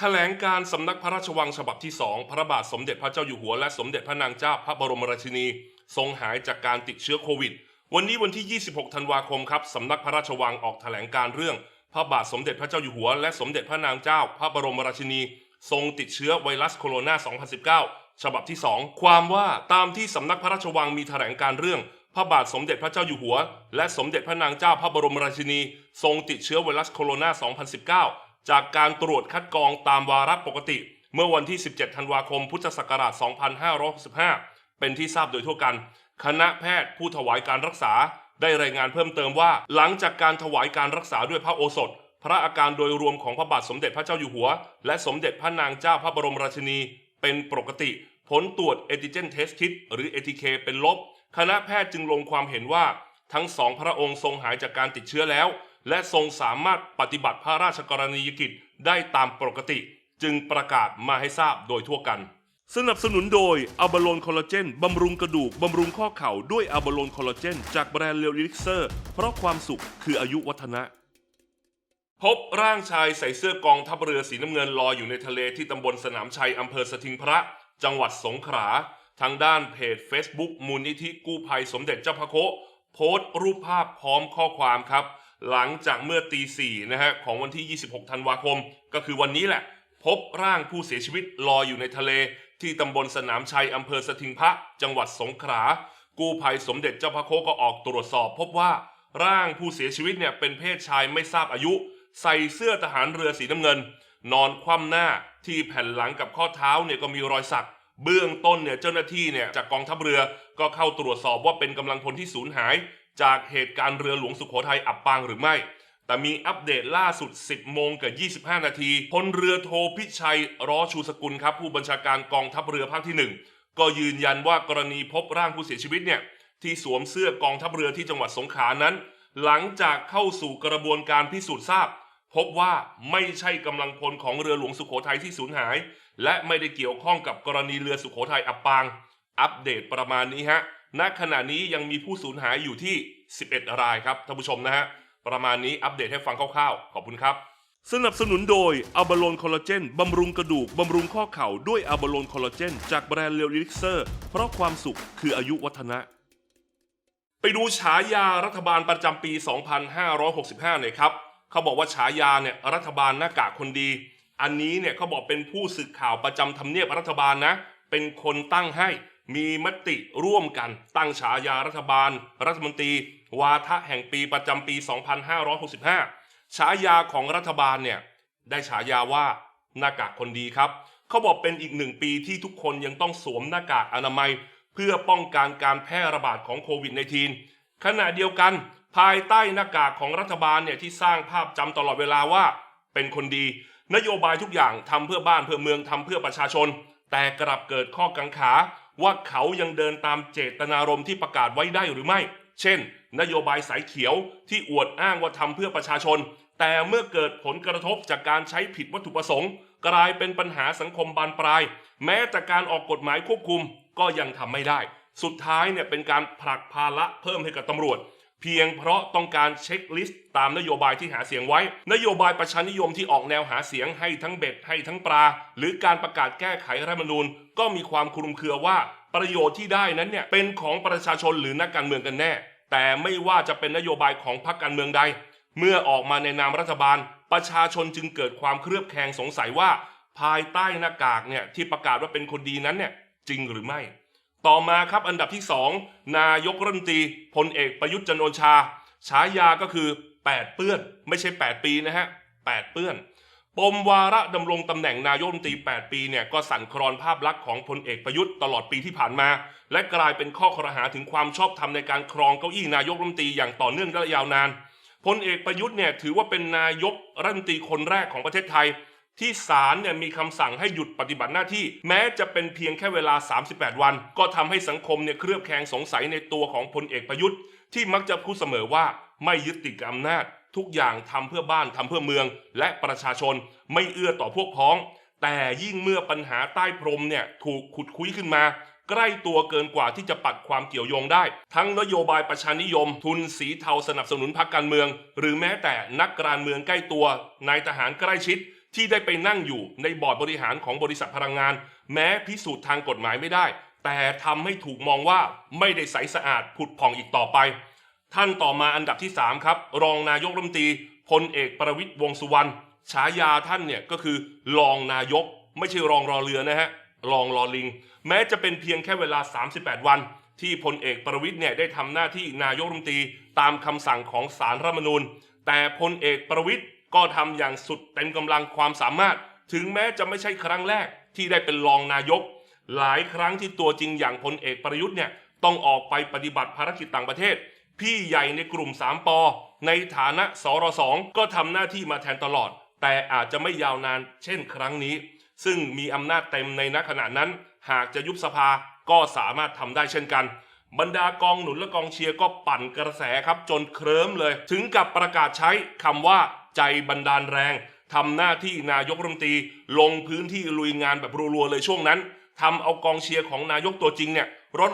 แถลงการสำนักพระราชวังฉบับที่2พระบาทสมเด็จพระเจ้าอยู่หัวและสมเด็จพระนางเจ้าพระบรมราชินี ทรงหายจากการติดเชื้อโควิด วันนี้วันที่ 26 ธันวาคมครับสำนักพระราชวังออกแถลงการเรื่อง พระบาทสมเด็จพระเจ้าอยู่หัว และสมเด็จพระนางเจ้า พระบรมราชินี ทรงติดเชื้อไวรัสโคโรนา 2019 ฉบับที่ 2 ความว่าตามที่สำนักพระราชวังมีแถลงการเรื่องพระบาทสมเด็จพระเจ้าอยู่หัว และสมเด็จพระนางเจ้าพระบรมราชินี ทรงติดเชื้อไวรัสโคโรนา 2019 จากการตรวจคัดกรองตามวาระปกติ เมื่อวันที่ 17 ธันวาคม พุทธศักราช 2565 เป็นที่ทราบโดยทั่วกัน คณะแพทย์ผู้ถวายการรักษา ได้รายงานเพิ่มเติมว่า หลังจากการถวายการรักษาด้วยพระโอสถ พระอาการโดยรวมของพระบาทสมเด็จพระเจ้าอยู่หัว และสมเด็จพระนางเจ้าพระบรมราชินี เป็นปกติ ผลตรวจเอติเจนเทสคิดหรือ ATK เป็นลบ คณะแพทย์จึงลงความเห็นว่า ทั้งสองพระองค์ทรงหายจากการติดเชื้อแล้ว และทรงสามารถปฏิบัติพระราชกรณียกิจได้ตามปกติ จึงประกาศมาให้ทราบโดยทั่วกัน สนับสนุนโดยอัลบาโลนคอลลาเจนบำรุงกระดูกบำรุงข้อเข่าด้วยอัลบาโลนคอลลาเจนจากแบรนด์เลลิกเซอร์ เพราะความสุขคืออายุวัฒนะพบร่างชายใส่เสื้อกองทัพเรือสีน้ำเงินลอยอยู่ในทะเลที่ตำบลสนามชัยอำเภอสถิงพระ จังหวัดสงขลาทางด้านเพจ Facebook มูลนิธิกู้ภัยสมเด็จเจ้าพระโคโพสต์รูปภาพพร้อมข้อความครับ หลังจากเมื่อตีสี่นะฮะของวันที่ 26 ธันวาคม ก็คือวันนี้แหละ พบร่างผู้เสียชีวิตลอยอยู่ในทะเล ที่ตำบลสนามชัยอำเภอสถิงพระ จังหวัดสงขลากู้ภัยสมเด็จเจ้าพระโคก็ออกตรวจสอบ พบว่าร่างผู้เสียชีวิตเนี่ยเป็นเพศชายไม่ทราบอายุ ใส่เสื้อทหารเรือสีน้ำเงิน นอนคว่ำหน้าที่แผ่นหลังกับข้อเท้าเนี่ยก็มีรอยสักเบื้องต้นเนี่ยเจ้าหน้าที่เนี่ยจากกองทัพเรือก็เข้าตรวจสอบว่าเป็นกำลังพลที่สูญหาย จากเหตุการณ์เรือหลวงสุโขทัยอับปางหรือไม่ แต่มีอัปเดตล่าสุด 10 โมงกับ 25 นาทีพลเรือโทพิชัยร้อชูสกุลครับ ผู้บัญชาการกองทัพเรือภาคที่ 1 ก็ยืนยันว่ากรณีพบร่างผู้เสียชีวิตเนี่ยที่สวมเสื้อกองทัพเรือที่จังหวัดสงขลานั้น หลังจากเข้าสู่กระบวนการพิสูจน์ทราบ พบว่าไม่ใช่กำลังพลของเรือหลวงสุโขทัยที่สูญหาย และไม่ได้เกี่ยวข้องกับกรณีเรือสุโขทัยอับปาง อัปเดตประมาณนี้ฮะ ณขณะนี้ยังมีผู้สูญหายอยู่ที่ 11 รายครับท่านผู้ชมนะฮะ ประมาณนี้อัปเดตให้ฟังคร่าวๆ ขอบคุณครับ สนับสนุนโดยอัลบาโลนคอลลาเจนบำรุงกระดูก บำรุงข้อเข่าด้วยอัลบาโลนคอลลาเจนจากแบรนด์เลียวลิกเซอร์ เพราะความสุขคืออายุวัฒนะ ไปดูฉายารัฐบาลประจำปี 2565หน่อยครับเขาบอกว่าฉายาเนี่ยรัฐบาลหน้ากากคนดี อันนี้เนี่ยเขาบอกเป็นผู้สื่อข่าวประจำทำเนียบรัฐบาลนะ เป็นคนตั้งให้ มีมติร่วมกันตั้งฉายารัฐบาล รัฐมนตรี วาทะแห่งปีประจำปี 2565 ฉายาของรัฐบาลเนี่ยได้ฉายาว่าหน้ากากคนดีครับเขาบอกเป็นอีกหนึ่งปีที่ทุกคนยังต้องสวมหน้ากากอนามัย เพื่อป้องกันการแพร่ระบาดของโควิด -19 ขณะเดียวกัน ภายใต้หน้ากากของรัฐบาลเนี่ยที่สร้างภาพจำตลอดเวลาว่า เป็นคนดี นโยบายทุกอย่างทำเพื่อบ้านเพื่อเมืองทำเพื่อประชาชน แต่กลับเกิดข้อกังขา ว่าเขายังเดินตามเจตนารมณ์ที่ประกาศไว้ได้หรือไม่ เช่น นโยบายสายเขียวที่อวดอ้างว่าทำเพื่อประชาชน แต่เมื่อเกิดผลกระทบจากการใช้ผิดวัตถุประสงค์ กลายเป็นปัญหาสังคมบานปลาย แม้แต่การออกกฎหมายควบคุมก็ยังทำไม่ได้ สุดท้ายเนี่ยเป็นการผลักภาระเพิ่มให้กับตำรวจ เพียงเพราะต้องการเช็คลิสต์ตามนโยบายที่หาเสียงไว้ นโยบายประชานิยมที่ออกแนวหาเสียงให้ทั้งเบ็ดให้ทั้งปลา หรือการประกาศแก้ไขรัฐธรรมนูญ ก็มีความคลุมเครือว่าประโยชน์ที่ได้นั้นเนี่ยเป็นของประชาชนหรือนักการเมืองกันแน่ แต่ไม่ว่าจะเป็นนโยบายของพรรคการเมืองใด เมื่อออกมาในนามรัฐบาล ประชาชนจึงเกิดความเครือบแคลงสงสัยว่า ภายใต้หน้ากากเนี่ยที่ประกาศว่าเป็นคนดีนั้นเนี่ยจริงหรือไม่ ต่อมาครับอันดับที่ 2 นายกรัฐมนตรีพลเอกประยุทธ์จันโอชา ฉายาก็คือ 8 เปื้อน ไม่ใช่ 8 ปีนะฮะ 8 เปื้อน ปมวาระดำรงตำแหน่งนายกรัฐมนตรี 8 ปีเนี่ยก็สั่นคลอนภาพลักษณ์ของพลเอกประยุทธ์ตลอดปีที่ผ่านมา และกลายเป็นข้อครหาถึงความชอบธรรมในการครองเก้าอี้นายกรัฐมนตรีอย่างต่อเนื่องและยาวนานพลเอกประยุทธ์เนี่ยถือว่าเป็นนายกรัฐมนตรีคนแรกของประเทศไทย ที่ศาลเนี่ยมีคำสั่งให้หยุดปฏิบัติหน้าที่ แม้จะเป็นเพียงแค่เวลา 38 วัน ก็ทำให้สังคมเนี่ยเครือบแคลงสงสัยในตัวของพลเอกประยุทธ์ ที่มักจะพูดเสมอว่าไม่ยึดติดกับอำนาจ ทุกอย่างทำเพื่อบ้านทำเพื่อเมือง และประชาชนไม่เอื้อต่อพวกพ้อง แต่ยิ่งเมื่อปัญหาใต้พรมเนี่ยถูกขุดคุ้ยขึ้นมาใกล้ตัวเกินกว่าที่จะปัดความเกี่ยวโยงได้ ทั้งนโยบายประชานิยม ทุนสีเทาสนับสนุนพรรคการเมือง หรือแม้แต่นักการเมืองใกล้ตัวนายทหารใกล้ชิด ที่ได้ไปนั่งอยู่ในบอร์ดบริหารของบริษัทพลังงาน แม้พิสูจน์ทางกฎหมายไม่ได้ แต่ทำให้ถูกมองว่าไม่ได้ใสสะอาดผุดผ่องอีกต่อไป ท่านต่อมาอันดับที่ 3 ครับ รองนายกรัฐมนตรีพลเอกประวิตยวงสุวรรณฉายาท่านเนี่ยก็คือรองนายก ไม่ใช่รองรอเรือนะฮะรองรอลิง แม้จะเป็นเพียงแค่เวลา 38 วัน ที่พลเอกประวิตยเนี่ยได้ทำหน้าที่นายกรัฐมนตรีตามคำสั่งของสารรัฐมนูญ แต่พลเอกประวิตย ก็ทำอย่างสุดเต็มกำลังความสามารถ ถึงแม้จะไม่ใช่ครั้งแรกที่ได้เป็นรองนายก หลายครั้งที่ตัวจริงอย่างพลเอกประยุทธ์เนี่ยต้องออกไปปฏิบัติภารกิจต่างประเทศ พี่ใหญ่ในกลุ่ม 3ปอในฐานะสรสองก็ทำหน้าที่มาแทนตลอด แต่อาจจะไม่ยาวนานเช่นครั้งนี้ ซึ่งมีอำนาจเต็มในณขณะนั้น หากจะยุบสภาก็สามารถทำได้เช่นกันบรรดากองหนุนและกองเชียร์ก็ปั่นกระแสครับจนเคลิ้มเลย ถึงกับประกาศใช้คำว่า ใจบันดาลแรงทำหน้าที่นายกรัฐมนตรีลงพื้นที่ลุยงานแบบรัวๆเลยช่วงนั้นทำเอากองเชียร์ของนายกตัวจริงเนี่ย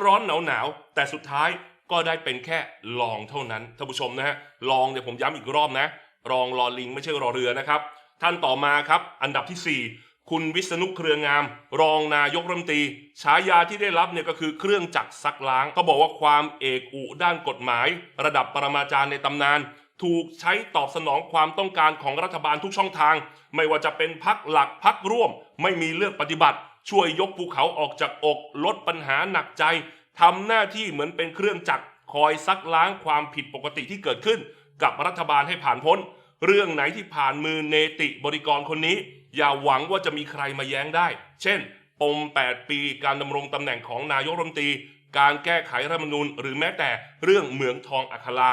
ร้อนๆหนาวๆแต่สุดท้ายก็ได้เป็นแค่รองเท่านั้นท่านผู้ชมนะฮะรองเนี่ยผมย้ำอีกรอบนะ รองรอลิงไม่ใช่รอเรือนะครับ ท่านต่อมาครับ อันดับที่ 4 คุณวิษณุเครืองาม รองนายกรัฐมนตรีฉายาที่ได้รับเนี่ยก็คือเครื่องจักรซักล้างเขาบอกว่าความเอกอุด้านกฎหมาย ระดับปรมาจารย์ในตำนาน ถูกใช้ตอบสนองความต้องการของรัฐบาลทุกช่องทาง ไม่ว่าจะเป็นพักหลักพักร่วม ไม่มีเลือกปฏิบัติ ช่วยยกภูเขาออกจากอก ลดปัญหาหนักใจทำหน้าที่เหมือนเป็นเครื่องจักรคอยซักล้างความผิดปกติที่เกิดขึ้น กับรัฐบาลให้ผ่านพ้น เรื่องไหนที่ผ่านมือเนติบริกรคนนี้ อย่าหวังว่าจะมีใครมาแย้งได้ เช่น ปม 8 ปีการดำรงตำแหน่งของนายกรัฐมนตรี การแก้ไขรัฐธรรมนูญหรือแม้แต่เรื่องเหมืองทองอัครา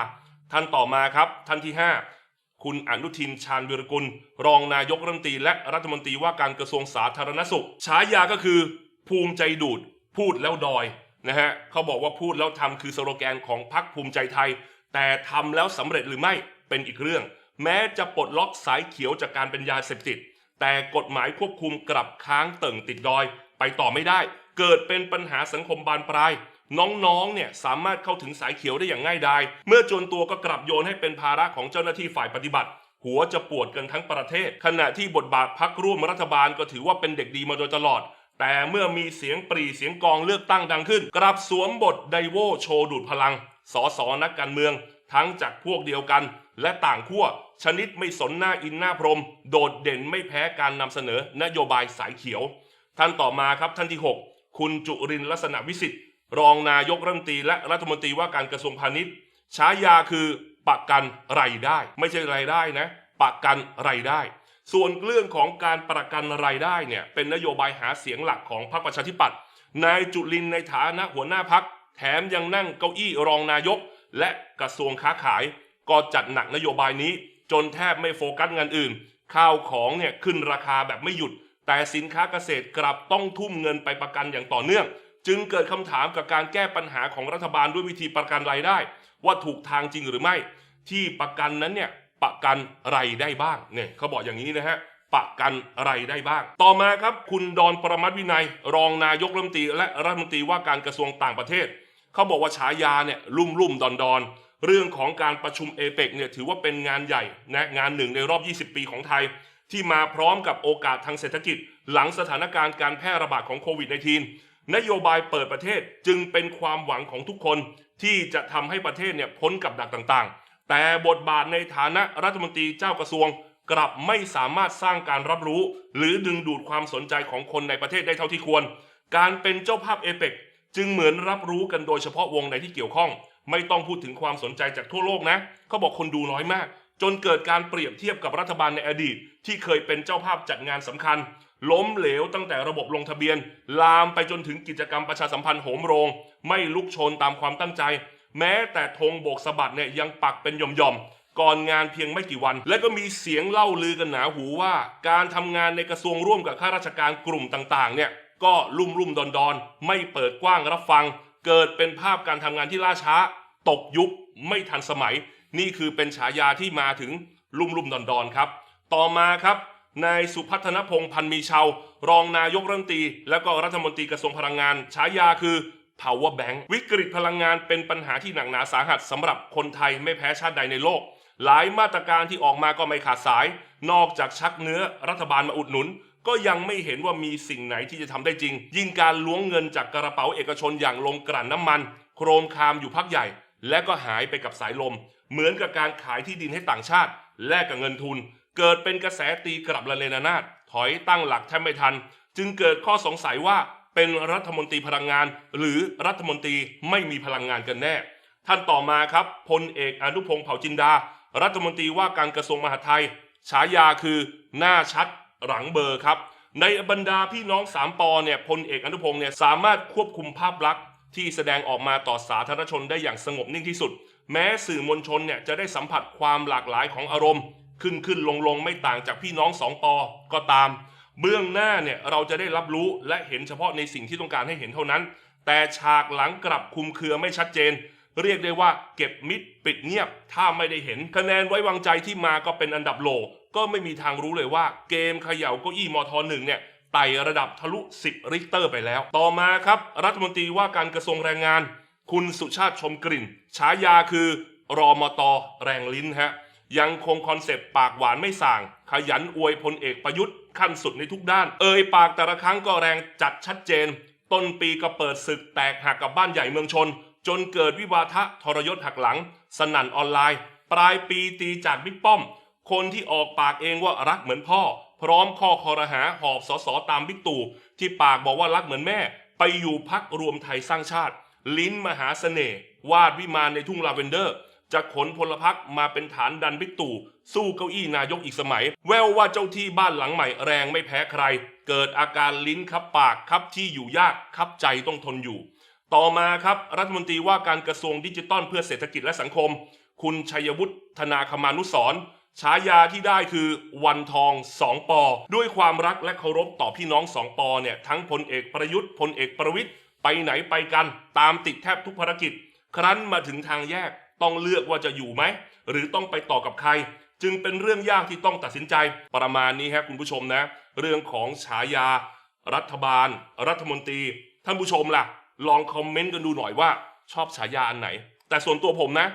ท่านต่อมาครับ ท่านที่ 5 คุณอนุทินชาญวิรกุล รองนายกรัฐมนตรีและรัฐมนตรีว่าการกระทรวงสาธารณสุข ฉายาก็คือ ภูมิใจดูด พูดแล้วดอยนะฮะเขาบอกว่าพูดแล้วทำคือสโลแกนของพรรคภูมิใจไทย แต่ทำแล้วสำเร็จหรือไม่เป็นอีกเรื่อง แม้จะปลดล็อกสายเขียวจากการเป็นยาเสพติด แต่กฎหมายควบคุมกลับค้างเติ่งติดดอย ไปต่อไม่ได้ เกิดเป็นปัญหาสังคมบานปลาย น้องๆ เนี่ยสามารถเข้าถึงสายเขียวได้อย่างง่ายดาย เมื่อจนตัวก็กลับโยนให้เป็นภาระของเจ้าหน้าที่ฝ่ายปฏิบัติ หัวจะปวดกันทั้งประเทศ ขณะที่บทบาทพักร่วมรัฐบาลก็ถือว่าเป็นเด็กดีมาโดยตลอด แต่เมื่อมีเสียงปรีเสียงกองเลือกตั้งดังขึ้น กลับสวมบทไดโวโชว์ดูดพลัง สอสอนักการเมือง ทั้งจากพวกเดียวกัน และต่างขั้วชนิดไม่สนหน้าอินหน้าพรม โดดเด่นไม่แพ้การนำเสนอนโยบายสายเขียว ท่านต่อมาครับท่านที่ 6 คุณจุรินร์ลักษณะวิสิทธิ์ รองนายกรัฐมนตรีและรัฐมนตรีว่าการกระทรวงพาณิชย์ฉายาคือประกันรายได้ ไม่ใช่รายได้นะประกันรายได้ ส่วนเรื่องของการประกันรายได้เนี่ยเป็นนโยบายหาเสียงหลักของพรรคประชาธิปัตย์นายจุลินในฐานะหัวหน้าพักแถมยังนั่งเก้าอี้รองนายก และกระทรวงค้าขาย ก็จัดหนักนโยบายนี้ จนแทบไม่โฟกัสงานอื่น ข้าวของเนี่ยขึ้นราคาแบบไม่หยุด แต่สินค้าเกษตรกลับต้องทุ่มเงินไปประกันอย่างต่อเนื่อง จึงเกิดคำถามกับการแก้ปัญหาของรัฐบาลด้วยวิธีประกันรายได้ ว่าถูกทางจริงหรือไม่ ที่ประกันนั้นเนี่ยประกันไรายได้บ้างเนี่ยเขาบอกอย่างนี้นะฮะประกันไรายได้บ้าง ต่อมาครับคุณดอนประมัติวินัย รองนายกรัฐมนตรีและรัฐมนตรีว่าการกระทรวงต่างประเทศ เขาบอกว่าฉายาเนี่ยลุ่มลุ่มดอนดอนเรื่องของการประชุมเอเปกเนี่ยถือว่าเป็นงานใหญ่นะงานหนึ่งในรอบ 20 ปีของไทย ที่มาพร้อมกับโอกาสทางเศรษฐกิจ หลังสถานการณ์การแพร่ระบาดของโควิด -19 นโยบายเปิดประเทศจึงเป็นความหวังของทุกคนที่จะทำให้ประเทศเนี่ยพ้นกับดักต่างๆ แต่บทบาทในฐานะรัฐมนตรีเจ้ากระทรวง กลับไม่สามารถสร้างการรับรู้ หรือดึงดูดความสนใจของคนในประเทศได้เท่าที่ควร การเป็นเจ้าภาพเอเปกจึงเหมือนรับรู้กันโดยเฉพาะวงในที่เกี่ยวข้อง ไม่ต้องพูดถึงความสนใจจากทั่วโลกนะเขาบอกคนดูน้อยมาก จนเกิดการเปรียบเทียบกับรัฐบาลในอดีต ที่เคยเป็นเจ้าภาพจัดงานสำคัญ ล้มเหลวตั้งแต่ระบบลงทะเบียน ลามไปจนถึงกิจกรรมประชาสัมพันธ์โหมโรง ไม่ลุกชนตามความตั้งใจ แม้แต่ธงโบกสะบัดเนี่ยยังปักเป็นหย่อมๆก่อนงานเพียงไม่กี่วัน และก็มีเสียงเล่าลือกันหนาหูว่า การทำงานในกระทรวงร่วมกับข้าราชการกลุ่มต่างๆ เนี่ยก็ลุ่มลุ่มดอนดอนไม่เปิดกว้างรับฟัง เกิดเป็นภาพการทำงานที่ล่าช้า ตกยุคไม่ทันสมัย นี่คือเป็นฉายาที่มาถึงลุ่มลุ่มดอนดอนครับ ต่อมาครับ นายสุพัฒนพงษ์พันมีเชาวรองนายกรัฐมนตรี และก็รัฐมนตรีกระทรวงพลังงานฉายาคือ power bank วิกฤตพลังงานเป็นปัญหาที่หนักหนาสาหัสสำหรับคนไทยไม่แพ้ชาติใดในโลก หลายมาตรการที่ออกมาก็ไม่ขาดสาย นอกจากชักเนื้อรัฐบาลมาอุดหนุน ก็ยังไม่เห็นว่ามีสิ่งไหนที่จะทำได้จริง ยิ่งการล้วงเงินจากกระเป๋าเอกชนอย่างลงกลั่นน้ำมัน โครมคามอยู่พักใหญ่ และก็หายไปกับสายลม เหมือนกับการขายที่ดินให้ต่างชาติแลกกับเงินทุน เกิดเป็นกระแสตีกลับละเลนานาดถอยตั้งหลักแทบไม่ทัน จึงเกิดข้อสงสัยว่าเป็นรัฐมนตรีพลังงาน หรือรัฐมนตรีไม่มีพลังงานกันแน่ ท่านต่อมาครับพลเอกอนุพงศ์เผ่าจินดา รัฐมนตรีว่าการกระทรวงมหาดไทย ฉายาคือหน้าชัดหลังเบอร์ครับ ในบรรดาพี่น้องสามปอเนี่ยพลเอกอนุพงศ์เนี่ยสามารถควบคุมภาพลักษณ์ที่แสดงออกมาต่อสาธารณชนได้อย่างสงบนิ่งที่สุด แม้สื่อมวลชนเนี่ยจะได้สัมผัสความหลากหลายของอารมณ์ ขึ้นขึ้นลงลงไม่ต่างจากพี่น้องสองปอก็ตาม เบื้องหน้าเนี่ยเราจะได้รับรู้และเห็นเฉพาะในสิ่งที่ต้องการให้เห็นเท่านั้น แต่ฉากหลังกลับคุมเครือไม่ชัดเจน เรียกได้ว่าเก็บมิดปิดเงียบ ถ้าไม่ได้เห็นคะแนนไว้วางใจที่มาก็เป็นอันดับโหลก็ไม่มีทางรู้เลยว่า เกมเขย่าเก้าอี้มทหนึ่งเนี่ยไต่ระดับทะลุ 10 ริกเตอร์ไปแล้ว ต่อมาครับ รัฐมนตรีว่าการกระทรวงแรงงาน คุณสุชาติชมกลิ่น ฉายาคือรอมตอแรงลิ้นฮะ ยังคงคอนเซปต์ปากหวานไม่ส่าง ขยันอวยพลเอกประยุทธ์ขั้นสุดในทุกด้าน เอ่ยปากแต่ละครั้งก็แรงจัดชัดเจน ต้นปีก็เปิดศึกแตกหักกับบ้านใหญ่เมืองชน จนเกิดวิวาทะทรยศหักหลัง สนั่นออนไลน์ ปลายปีตีจากบิ๊กป้อม คนที่ออกปากเองว่ารักเหมือนพ่อ พร้อมข้อคอรหาหอบสสตามบิ๊กตู่ที่ปากบอกว่ารักเหมือนแม่ ไปอยู่พักรวมไทยสร้างชาติ ลิ้นมหาเสน่ห์วาดวิมานในทุ่งลาเวนเดอร์ จะขนพลพรรคมาเป็นฐานดันบิ๊กตู่สู้เก้าอี้นายกอีกสมัย แววว่าเจ้าที่บ้านหลังใหม่แรงไม่แพ้ใคร เกิดอาการลิ้นคับปากคับที่อยู่ยากคับใจต้องทนอยู่ ต่อมาครับรัฐมนตรีว่าการกระทรวงดิจิทัลเพื่อเศรษฐกิจและสังคม คุณชัยวุฒิธนาคมานุสรฉายาที่ได้คือวันทองสองปอ ด้วยความรักและเคารพต่อพี่น้องสองปอเนี่ยทั้งพลเอกประยุทธ์พลเอกประวิทย์ไปไหนไปกัน ตามติดแทบทุกภารกิจ ครั้นมาถึงทางแยก ต้องเลือกว่าจะอยู่ไหม หรือต้องไปต่อกับใคร จึงเป็นเรื่องยากที่ต้องตัดสินใจประมาณนี้ครับคุณผู้ชมนะ เรื่องของฉายา รัฐบาล รัฐมนตรี ท่านผู้ชมล่ะ ลองคอมเมนต์กันดูหน่อยว่าชอบฉายาอันไหน แต่ส่วนตัวผมนะ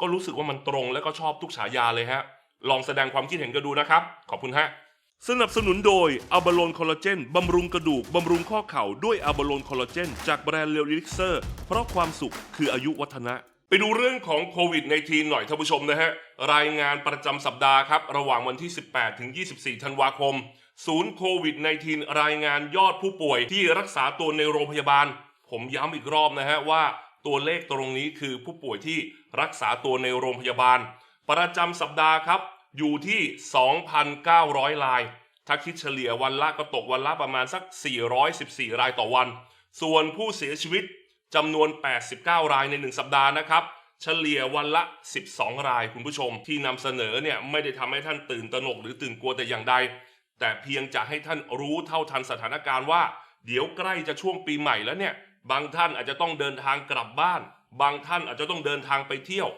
ก็รู้สึกว่ามันตรงและก็ชอบทุกฉายาเลยฮะลองแสดงความคิดเห็นกันดูนะครับ ขอบคุณฮะสนับสนุนโดยอัลบาโลนคอลลาเจนบำรุงกระดูก บำรุงข้อเข่าด้วยอัลบาโลนคอลลาเจนจากแบรนด์เลลิกเซอร์ เพราะความสุขคืออายุวัฒนะ ไปดูเรื่องของโควิด -19 หน่อยท่านผู้ชมนะฮะ รายงานประจำสัปดาห์ครับ ระหว่างวันที่ 18 ถึง 24 ธันวาคม ศูนย์โควิด -19 รายงานยอดผู้ป่วยที่รักษาตัวในโรงพยาบาล ผมย้ำอีกรอบนะฮะว่าตัวเลขตรงนี้คือผู้ป่วยที่รักษาตัวในโรงพยาบาล ประจำสัปดาห์ครับ อยู่ที่ 2,900 ราย ถ้าคิดเฉลี่ยวันละก็ตกวันละประมาณสัก 414 รายต่อวัน ส่วนผู้เสียชีวิต จำนวน 89 รายใน 1 สัปดาห์นะครับ เฉลี่ยวันละ 12 รายคุณผู้ชม ที่นำเสนอเนี่ยไม่ได้ทำให้ท่านตื่นตระหนกหรือตื่นกลัวแต่อย่างใด แต่เพียงจะให้ท่านรู้เท่าทันสถานการณ์ว่า เดี๋ยวใกล้จะช่วงปีใหม่แล้วเนี่ย บางท่านอาจจะต้องเดินทางกลับบ้าน บางท่านอาจจะต้องเดินทางไปเที่ยว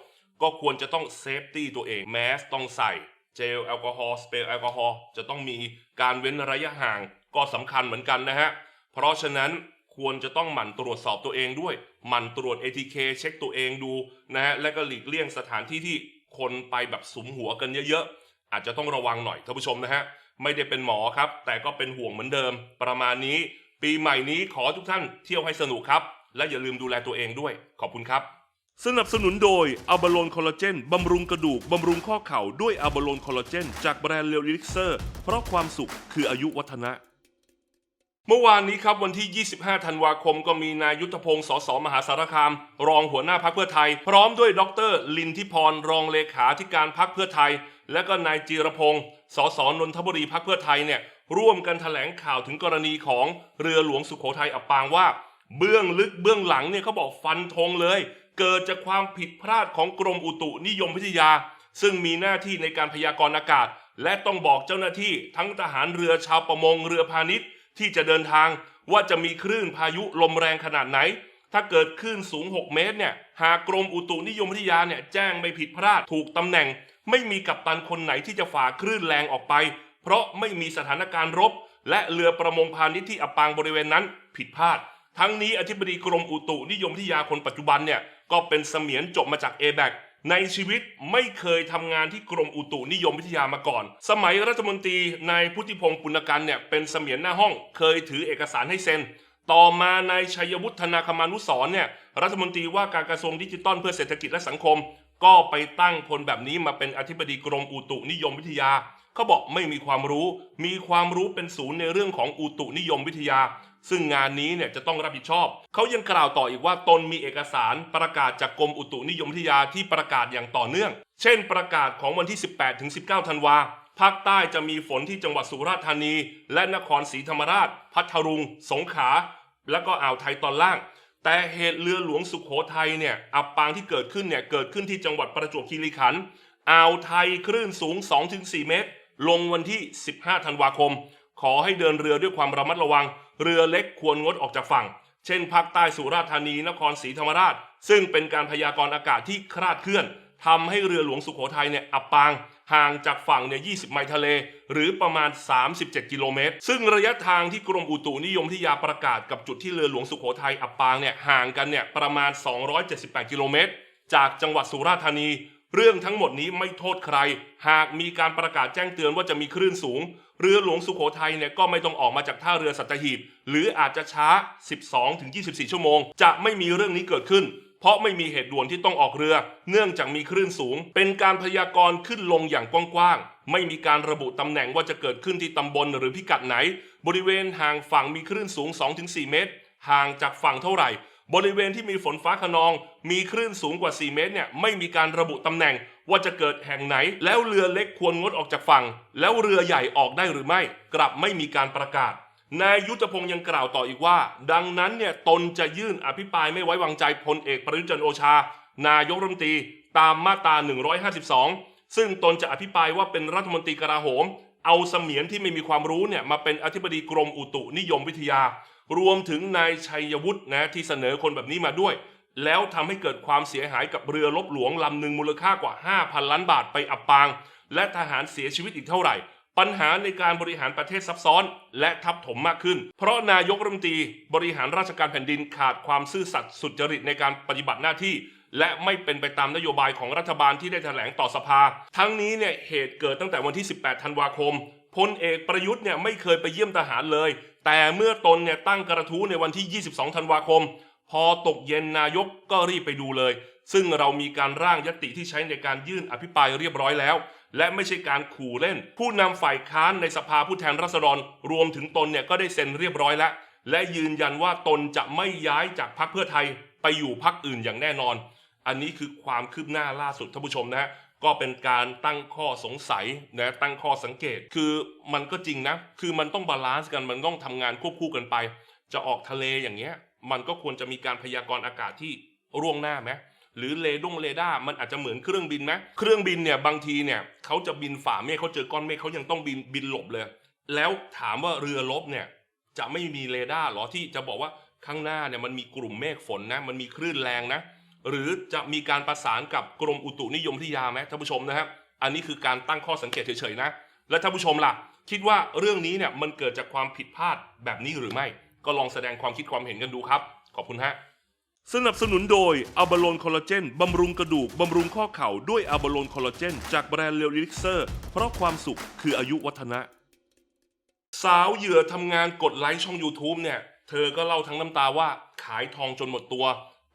ก็ควรจะต้องเซฟตี้ตัวเองแมสต้องใส่เจลแอลกอฮอล์สเปรย์แอลกอฮอล์จะต้องมีการเว้นระยะห่างก็สำคัญเหมือนกันนะฮะ เพราะฉะนั้น ควรจะต้องหมั่นตรวจสอบตัวเองด้วย หมั่นตรวจ ATK เช็คตัวเองดูนะฮะและก็หลีกเลี่ยงสถานที่ที่คนไปแบบสุมหัวกันเยอะๆ อาจจะต้องระวังหน่อยท่านผู้ชมนะฮะไม่ได้เป็นหมอครับ แต่ก็เป็นห่วงเหมือนเดิม ประมาณนี้ ปีใหม่นี้ขอทุกท่านเที่ยวให้สนุกครับ และอย่าลืมดูแลตัวเองด้วย ขอบคุณครับ สนับสนุนโดยอัลบาโลนคอลลาเจนบำรุงกระดูกบำรุงข้อเข่าด้วยอัลบาโลนคอลลาเจนจากแบรนด์เลลิกเซอร์เพราะความสุขคืออายุวัฒนะ เมื่อวานนี้ครับวันที่ 25 ธันวาคมก็มีนายยุทธพงศ์ สส มหาสารคาม รองหัวหน้าพักเพื่อไทย พร้อมด้วยดร ลินทิพร รองเลขาธิการพักเพื่อไทย และก็นายจีรพงศ์ สส นนทบุรีพักเพื่อไทยเนี่ยร่วมกันแถลงข่าวถึงกรณีของเรือหลวงสุโขทัยอับปางว่า เบื้องลึกเบื้องหลังเนี่ยเขาบอกฟันธงเลย เกิดจากความผิดพลาดของกรมอุตุนิยมวิทยา ซึ่งมีหน้าที่ในการพยากรณ์อากาศ และต้องบอกเจ้าหน้าที่ทั้งทหารเรือชาวประมงเรือพาณิชย์ ที่จะเดินทางว่าจะมีคลื่นพายุลมแรงขนาดไหน ถ้าเกิดคลื่นสูง 6 เมตรเนี่ย หากกรมอุตุนิยมวิทยาเนี่ยแจ้งไม่ผิดพลาดถูกตำแหน่ง ไม่มีกัปตันคนไหนที่จะฝ่าคลื่นแรงออกไป เพราะไม่มีสถานการณ์รบ และเรือประมงพาณิชย์ที่อับปางบริเวณนั้นผิดพลาด ทั้งนี้อธิบดีกรมอุตุนิยมวิทยาคนปัจจุบันเนี่ยก็เป็นเสมียนจบมาจาก a b a c ในชีวิตไม่เคยทำงานที่กรมอุตุนิยมวิทยามาก่อน สมัยรัฐมนตรีนายพุทธิพงศ์ปุณกันเนี่ยเป็นเสมียนหน้าห้อง เคยถือเอกสารให้เซ็น ต่อมานายชัยวุฒนาคมานุสรณ์เนี่ยรัฐมนตรีว่าการกระทรวงดิจิทัลเพื่อเศรษฐกิจและสังคม ก็ไปตั้งคนแบบนี้มาเป็นอธิบดีกรมอุตุนิยมวิทยาเขาบอกไม่มีความรู้ มีความรู้เป็นศูนย์ในเรื่องของอุตุนิยมวิทยา ซึ่งงานนี้เนี่ยจะต้องรับผิดชอบ เขายังกล่าวต่ออีกว่าตนมีเอกสารประกาศจากกรมอุตุนิยมวิทยาที่ประกาศอย่างต่อเนื่อง เช่น ประกาศของวันที่ 18ถึง19 ธันวาภาคใต้จะมีฝนที่จังหวัดสุราษฎร์ธานี และนครศรีธรรมราช พัทลุง สงขลาและก็อ่าวไทยตอนล่าง แต่เหตุเรือหลวงสุขโขทัยเนี่ยอับปางที่เกิดขึ้นเนี่ยเกิดขึ้นที่จังหวัดประจวบคีรีขันธ์อ่าวไทยคลื่นสูง 2-4 เมตร ลงวันที่ 15 ธันวาคม ขอให้เดินเรือด้วยความระมัดระวัง เรือเล็กควรงดออกจากฝั่ง เช่นภาคใต้สุราษฎร์ธานีนครศรีธรรมราช ซึ่งเป็นการพยากรณ์อากาศที่คลาดเคลื่อนทำให้เรือหลวงสุโขทัยเนี่ยอับปาง ห่างจากฝั่งเนี่ย 20 ไมล์ทะเล หรือประมาณ 37 กิโลเมตร ซึ่งระยะทางที่กรมอุตุนิยมวิทยาประกาศกับจุดที่เรือหลวงสุโขทัยอับปางเนี่ยห่างกันเนี่ยประมาณ 278 กิโลเมตร จากจังหวัดสุราษฎร์ธานี เรื่องทั้งหมดนี้ไม่โทษใคร หากมีการประกาศแจ้งเตือนว่าจะมีคลื่นสูง เรือหลวงสุโขทัยเนี่ยก็ไม่ต้องออกมาจากท่าเรือสัตหีบ หรืออาจจะช้า 12-24 ชั่วโมง จะไม่มีเรื่องนี้เกิดขึ้น เพราะไม่มีเหตุด่วนที่ต้องออกเรือ เนื่องจากมีคลื่นสูง เป็นการพยากรณ์ขึ้นลงอย่างกว้างๆ ไม่มีการระบุตำแหน่งว่าจะเกิดขึ้นที่ตำบลหรือพิกัดไหน บริเวณห่างฝั่งมีคลื่นสูง 2-4 เมตร ห่างจากฝั่งเท่าไหร่ บริเวณที่มีฝนฟ้าขนอง มีคลื่นสูงกว่า 4 เมตรเนี่ยไม่มีการระบุตำแหน่งว่าจะเกิดแห่งไหน แล้วเรือเล็กควรงดออกจากฝั่ง แล้วเรือใหญ่ออกได้หรือไม่ กลับไม่มีการประกาศ นายยุทธพงศ์ยังกล่าวต่ออีกว่า ดังนั้นเนี่ยตนจะยื่นอภิปรายไม่ไว้วางใจพลเอกประยุจันโอชา นายกรัฐมนตรีตามมาตรา 152 ซึ่งตนจะอภิปรายว่าเป็นรัฐมนตรีกลาโหม เอาเสมียนที่ไม่มีความรู้เนี่ยมาเป็นอธิบดีกรมอุตุนิยมวิทยา รวมถึงนายชัยวุฒินะที่เสนอคนแบบนี้มาด้วย แล้วทำให้เกิดความเสียหายกับเรือลบหลวงลำหนึ่งมูลค่ากว่า 5,000 ล้านบาทไปอับปาง และทหารเสียชีวิตอีกเท่าไหร่ ปัญหาในการบริหารประเทศซับซ้อน และทับถมมากขึ้น เพราะนายกรัฐมนตรีบริหารราชการแผ่นดินขาดความซื่อสัตย์สุจริตในการปฏิบัติหน้าที่และไม่เป็นไปตามนโยบายของรัฐบาลที่ได้แถลงต่อสภา ทั้งนี้เนี่ยเหตุเกิดตั้งแต่วันที่ 18 ธันวาคม พลเอกประยุทธ์เนี่ยไม่เคยไปเยี่ยมทหารเลย แต่เมื่อตนเนี่ยตั้งกระทู้ในวันที่ 22 ธันวาคม พอตกเย็นนายกก็รีบไปดูเลย ซึ่งเรามีการร่างยติที่ใช้ในการยื่นอภิปรายเรียบร้อยแล้ว และไม่ใช่การขู่เล่น ผู้นำฝ่ายค้านในสภาผู้แทนราษฎร รวมถึงตนเนี่ยก็ได้เซ็นเรียบร้อยแล้ว และยืนยันว่าตนจะไม่ย้ายจากพรรคเพื่อไทยไปอยู่พรรคอื่นอย่างแน่นอน อันนี้คือความคืบหน้าล่าสุดท่านผู้ชมนะฮะ ก็เป็นการตั้งข้อสงสัยนะตั้งข้อสังเกต คือมันก็จริงนะ คือมันต้องบาลานซ์กันมันต้องทำงานควบคู่กันไป จะออกทะเลอย่างเงี้ย มันก็ควรจะมีการพยากรณ์อากาศที่ร่วงหน้าไหมหรือเรดงเรดาร์มันอาจจะเหมือนเครื่องบินไหมเครื่องบินเนี่ยบางทีเนี่ยเขาจะบินฝ่าเมฆเขาเจอก้อนเมฆเขายังต้องบินบินหลบเลย แล้วถามว่าเรือรบเนี่ยจะไม่มีเรดาร์หรอที่จะบอกว่าข้างหน้าเนี่ยมันมีกลุ่มเมฆฝนนะ มันมีคลื่นแรงนะ หรือจะมีการประสานกับกรมอุตุนิยมวิทยาไหมท่านผู้ชมนะครับอันนี้คือการตั้งข้อสังเกตเฉยๆนะ และท่านผู้ชมล่ะ คิดว่าเรื่องนี้เนี่ยมันเกิดจากความผิดพลาดแบบนี้หรือไม่ ก็ลองแสดงความคิดความเห็นกันดูครับ ขอบคุณฮะสนับสนุนโดยอัลบาโลนคอลลาเจนบำรุงกระดูกบำรุงข้อเข่าด้วยอัลบาโลนคอลลาเจนจากแบรนด์เลียวลิกเซอร์ เพราะความสุขคืออายุวัฒนะ สาวเหยื่อทำงานกดไลค์ช่อง YouTube เนี่ย เธอก็เล่าทั้งน้ำตาว่าขายทองจนหมดตัว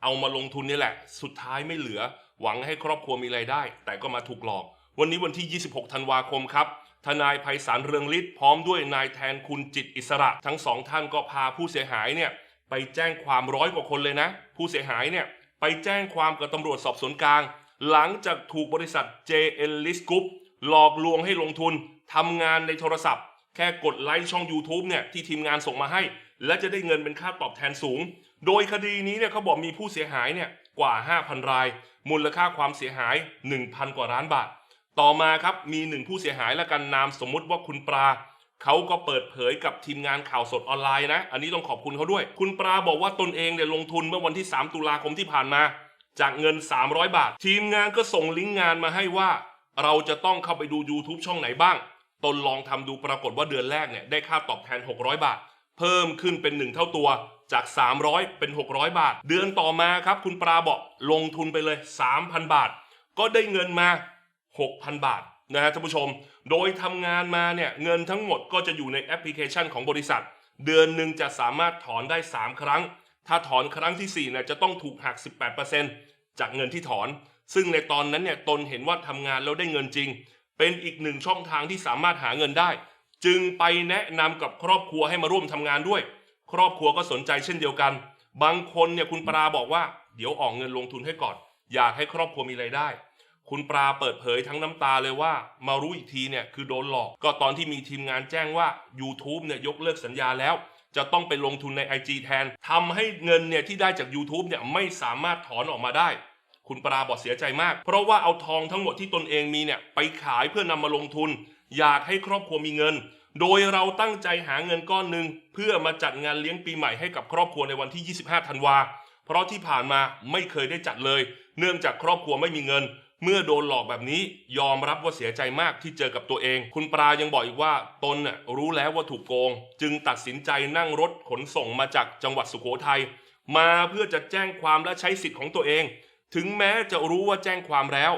เอามาลงทุนนี่แหละ สุดท้ายไม่เหลือ หวังให้ครอบครัวมีรายได้ แต่ก็มาถูกหลอก วันนี้วันที่ 26 ธันวาคมครับ ทนายไพศาลเรืองฤทธิ์พร้อมด้วยนายแทนคุณจิตอิสระ ทั้งสองท่านก็พาผู้เสียหายเนี่ยไปแจ้งความร้อยกว่าคนเลยนะ ผู้เสียหายเนี่ยไปแจ้งความกับตำรวจสอบสวนกลาง หลังจากถูกบริษัท JL List Group หลอกลวงให้ลงทุนทำงานในโทรศัพท์ แค่กดไลค์ช่อง YouTube เนี่ยที่ทีมงานส่งมาให้ และจะได้เงินเป็นค่าตอบแทนสูง โดยคดีนี้เนี่ยเขาบอกมีผู้เสียหายเนี่ยกว่า 5,000 ราย มูลค่าความเสียหาย 1,000 กว่าล้านบาท ต่อมาครับมีหนึ่งผู้เสียหายและกันนามสมมุติว่าคุณปลาเขาก็เปิดเผยกับทีมงานข่าวสดออนไลน์นะ อันนี้ต้องขอบคุณเขาด้วย คุณปลาบอกว่าตนเองเนี่ยลงทุนเมื่อวันที่ 3 ตุลาคมที่ผ่านมา จากเงิน 300 บาท ทีมงานก็ส่งลิงก์งานมาให้ว่า เราจะต้องเข้าไปดู YouTube ช่องไหนบ้าง ตนลองทำดูปรากฏว่าเดือนแรกเนี่ยได้ค่าตอบแทน 600 บาท เพิ่มขึ้นเป็น 1 เท่าตัว จาก 300 เป็น 600 บาท เดือนต่อมาครับ คุณปลาบอกลงทุนไปเลย 3,000 บาท ก็ได้เงินมา 6,000 บาทนะฮะท่านผู้ชม โดยทำงานมาเนี่ยเงินทั้งหมดก็จะอยู่ในแอปพลิเคชันของบริษัท เดือนหนึ่งจะสามารถถอนได้ 3 ครั้ง ถ้าถอนครั้งที่4เนี่ยจะต้องถูกหัก 18%จากเงินที่ถอน ซึ่งในตอนนั้นเนี่ยตนเห็นว่าทำงานแล้วได้เงินจริง เป็นอีกหนึ่งช่องทางที่สามารถหาเงินได้ จึงไปแนะนำกับครอบครัวให้มาร่วมทำงานด้วย ครอบครัวก็สนใจเช่นเดียวกัน บางคนเนี่ยคุณปราบอกว่าเดี๋ยวออกเงินลงทุนให้ก่อน อยากให้ครอบครัวมีรายได้ คุณปราเปิดเผยทั้งน้ำตาเลยว่า มารู้อีกทีเนี่ยคือโดนหลอก ก็ตอนที่มีทีมงานแจ้งว่า YouTube เนี่ยยกเลิกสัญญาแล้ว จะต้องไปลงทุนใน IG แทนทำให้เงินเนี่ยที่ได้จาก YouTube เนี่ยไม่สามารถถอนออกมาได้ คุณปราบอกเสียใจมาก เพราะว่าเอาทองทั้งหมดที่ตนเองมีเนี่ยไปขายเพื่อนำมาลงทุน อยากให้ครอบครัวมีเงิน โดยเราตั้งใจหาเงินก้อนหนึ่งเพื่อมาจัดงานเลี้ยงปีใหม่ให้กับครอบครัวในวันที่ 25 ธันวา เพราะที่ผ่านมาไม่เคยได้จัดเลย เนื่องจากครอบครัวไม่มีเงิน เมื่อโดนหลอกแบบนี้ยอมรับว่าเสียใจมากที่เจอกับตัวเอง คุณปรายังบอกอีกว่าตนน่ะรู้แล้วว่าถูกโกง จึงตัดสินใจนั่งรถขนส่งมาจากจังหวัดสุโขทัยมาเพื่อจะแจ้งความและใช้สิทธิ์ของตัวเอง ถึงแม้จะรู้ว่าแจ้งความแล้ว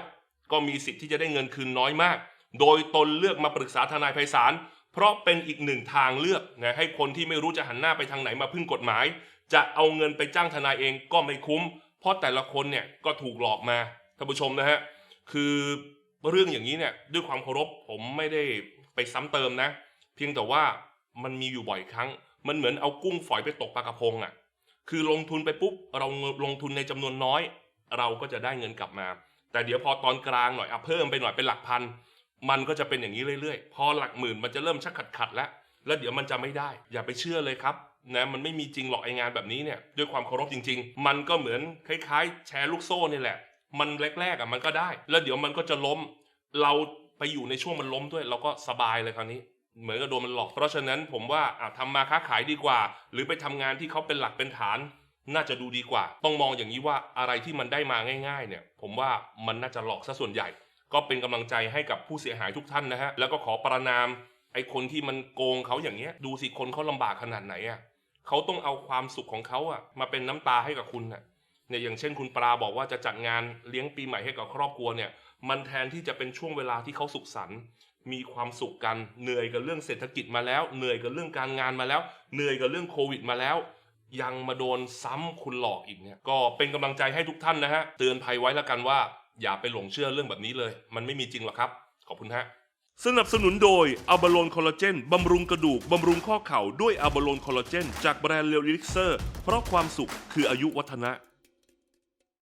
ก็มีสิทธิ์ที่จะได้เงินคืนน้อยมาก โดยตนเลือกมาปรึกษาทนายไพศาล เพราะเป็นอีกหนึ่งทางเลือกนะให้คนที่ไม่รู้จะหันหน้าไปทางไหนมาพึ่งกฎหมาย จะเอาเงินไปจ้างทนายเองก็ไม่คุ้ม เพราะแต่ละคนเนี่ยก็ถูกหลอกมาท่านผู้ชมนะฮะคือเรื่องอย่างนี้เนี่ยด้วยความเคารพผมไม่ได้ไปซ้ำเติมนะ เพียงแต่ว่ามันมีอยู่บ่อยครั้ง มันเหมือนเอากุ้งฝอยไปตกปลากระพงอะ่ะคือลงทุนไปปุ๊บเราลงทุนในจำนวนน้อย เราก็จะได้เงินกลับมา แต่เดี๋ยวพอตอนกลางหน่อยอะเพิ่มไปหน่อยเป็นหลักพัน มันก็จะเป็นอย่างนี้เรื่อยๆ พอหลักหมื่นมันจะเริ่มชักขัดขัดๆแล้ว แล้วเดี๋ยวมันจะไม่ได้ อย่าไปเชื่อเลยครับนะมันไม่มีจริงหรอกไองานแบบนี้เนี่ยด้วยความเคารพจริง ๆ มันก็เหมือนคล้ายๆ แชร์ลูกโซ่นี่แหละ มันแรกๆอะมันก็ได้ แล้วเดี๋ยวมันก็จะล้ม เราไปอยู่ในช่วงมันล้มด้วย เราก็สบายเลยคราวนี้ เหมือนกับโดนมันหลอก เพราะฉะนั้นผมว่าอะทำมาค้าขายดีกว่า หรือไปทำงานที่เขาเป็นหลักเป็นฐาน น่าจะดูดีกว่า ต้องมองอย่างนี้ว่าอะไรที่มันได้มาง่าย ๆ เนี่ย ผมว่ามันน่าจะหลอกซะส่วนใหญ่ ก็เป็นกำลังใจให้กับผู้เสียหายทุกท่านนะฮะแล้วก็ขอประนามไอ้คนที่มันโกงเขาอย่างเงี้ยดูสิคนเขาลำบากขนาดไหนอะเขาต้องเอาความสุขของเขาอะมาเป็นน้ำตาให้กับคุณอะเนี่ยอย่างเช่นคุณปราบอกว่าจะจัดงานเลี้ยงปีใหม่ให้กับครอบครัวเนี่ย มันแทนที่จะเป็นช่วงเวลาที่เขาสุขสันต์มีความสุขกันเหนื่อยกับเรื่องเศรษฐกิจมาแล้ว เหนื่อยกับเรื่องการงานมาแล้ว เหนื่อยกับเรื่องโควิดมาแล้ว ยังมาโดนซ้ำคุณหลอกอีกเนี่ยก็เป็นกำลังใจให้ทุกท่านนะฮะเตือนภัยไว้แล้วกันว่า อย่าไปหลงเชื่อเรื่องแบบนี้เลย มันไม่มีจริงหรอกครับ ขอบคุณฮะ สนับสนุนโดยอัลบาโลนคอลลาเจนบำรุงกระดูก บำรุงข้อเข่าด้วยอัลบาโลนคอลลาเจนจากแบรนด์เลลิกเซอร์ เพราะความสุขคืออายุวัฒนะ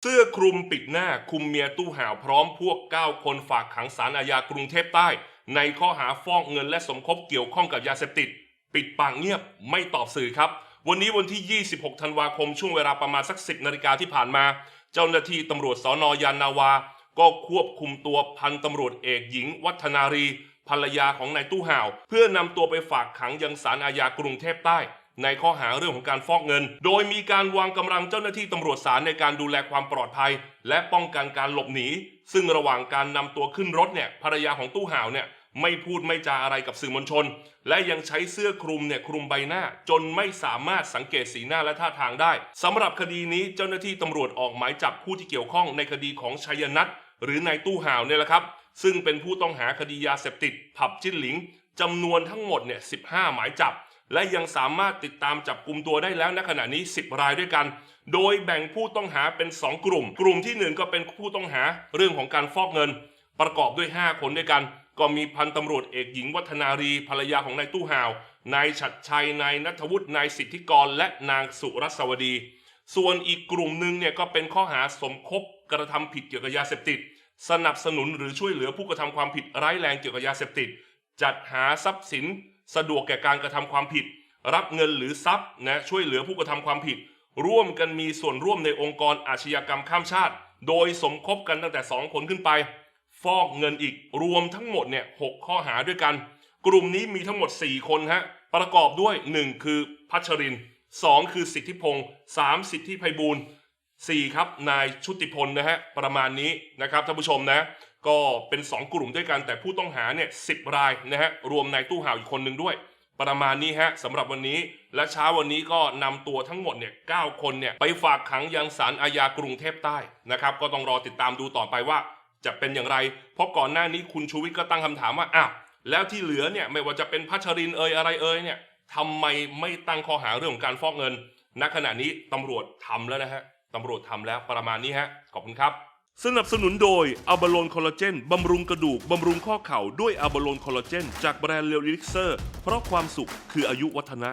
เสื้อคลุมปิดหน้าคุมเมียตู้ห่าวพร้อมพวก 9 คนฝากขังสารอาญากรุงเทพใต้ ในข้อหาฟอกเงินและสมคบเกี่ยวข้องกับยาเสพติด ปิดปากเงียบไม่ตอบสื่อครับ วันนี้วันที่ 26 ธันวาคมช่วงเวลาประมาณสัก 10นาฬิกาที่ผ่านมา เจ้าหน้าที่ตำรวจสอนอยานนาวา ก็ควบคุมตัวพันตำรวจเอกหญิง วัฒนารี ภรรยาของนายตู้ห่าว เพื่อนำตัวไปฝากขังยังศาลอาญากรุงเทพใต้ ในข้อหาเรื่องของการฟอกเงิน โดยมีการวางกำลังเจ้าหน้าที่ตำรวจศาลในการดูแลความปลอดภัย และป้องกันการหลบหนี ซึ่งระหว่างการนำตัวขึ้นรถเนี่ยภรรยาของตู้ห่าวเนี่ย ไม่พูดไม่จาอะไรกับสื่อมวลชน และยังใช้เสื้อคลุมเนี่ยคลุมใบหน้า จนไม่สามารถสังเกตสีหน้าและท่าทางได้สำหรับคดีนี้เจ้าหน้าที่ตำรวจออกหมายจับผู้ที่เกี่ยวข้องในคดีของชัยนัทหรือนายตู้ห่าวเนี่ยแหละครับ ซึ่งเป็นผู้ต้องหาคดียาเสพติด ผับจิ้นหลิงจำนวนทั้งหมดเนี่ย15 หมายจับ และยังสามารถติดตามจับกลุ่มตัวได้แล้วณขณะนี้ 10 รายด้วยกัน โดยแบ่งผู้ต้องหาเป็น 2 กลุ่ม กลุ่มที่ 1 ก็เป็นผู้ต้องหาเรื่องของการฟอกเงิน ประกอบด้วย 5 คนด้วยกัน ก็มีพันตำรวจเอกหญิงวัฒนารีภรรยาของนายตู้ห่าว นายฉัดชัย นายนัทวุฒิ นายสิทธิกร และนางสุรสวดี ส่วนอีกกลุ่มหนึ่งเนี่ยก็เป็นข้อหาสมคบกระทำผิดเกี่ยวกับยาเสพติด สนับสนุนหรือช่วยเหลือผู้กระทำความผิดร้ายแรงเกี่ยวกับยาเสพติด จัดหาทรัพย์สิน สะดวกแก่การกระทำความผิด รับเงินหรือทรัพย์นะช่วยเหลือผู้กระทำความผิด ร่วมกันมีส่วนร่วมในองค์กรอาชญากรรมข้ามชาติ โดยสมคบกันตั้งแต่ 2 คนขึ้นไป ฟอกเงินอีกรวมทั้งหมดเนี่ยหกข้อหาด้วยกัน กลุ่มนี้มีทั้งหมด 4 คนฮะประกอบด้วย 1 คือพัชริน 2 คือสิทธิพงศ์3สิทธิไพบูลย์4ครับนายชุติพลนะฮะประมาณนี้นะครับท่านผู้ชมนะก็เป็น 2 กลุ่มด้วยกันแต่ผู้ต้องหาเนี่ยสิรายนะฮะรวมนายตู้ห่าวอีกคนหนึ่งด้วย ประมาณนี้ฮะสำหรับวันนี้และเช้าวันนี้ก็นำตัวทั้งหมดเนี่ยเคนเนี่ยไปฝากขังยังศาลอาญากรุงเทพใต้นะครับก็ต้องรอติดตามดูต่อไปว่า จะเป็นอย่างไร เพราะก่อนหน้านี้คุณชูวิทย์ก็ตั้งคำถามว่าอ้าวแล้วที่เหลือเนี่ยไม่ว่าจะเป็นพัชรินเอ่ยอะไรเอ่ยเนี่ยทำไมไม่ตั้งข้อหาเรื่องของการฟอกเงิน ณ ขณะนี้ตำรวจทำแล้วนะฮะตำรวจทำแล้วประมาณนี้ฮะ ขอบคุณครับ สนับสนุนโดยอัลบาโลนคอลลาเจนบำรุงกระดูกบำรุงข้อเข่าด้วยอัลบาโลนคอลลาเจนจากแบรนด์เลลิกเซอร์ เพราะความสุขคืออายุวัฒนะ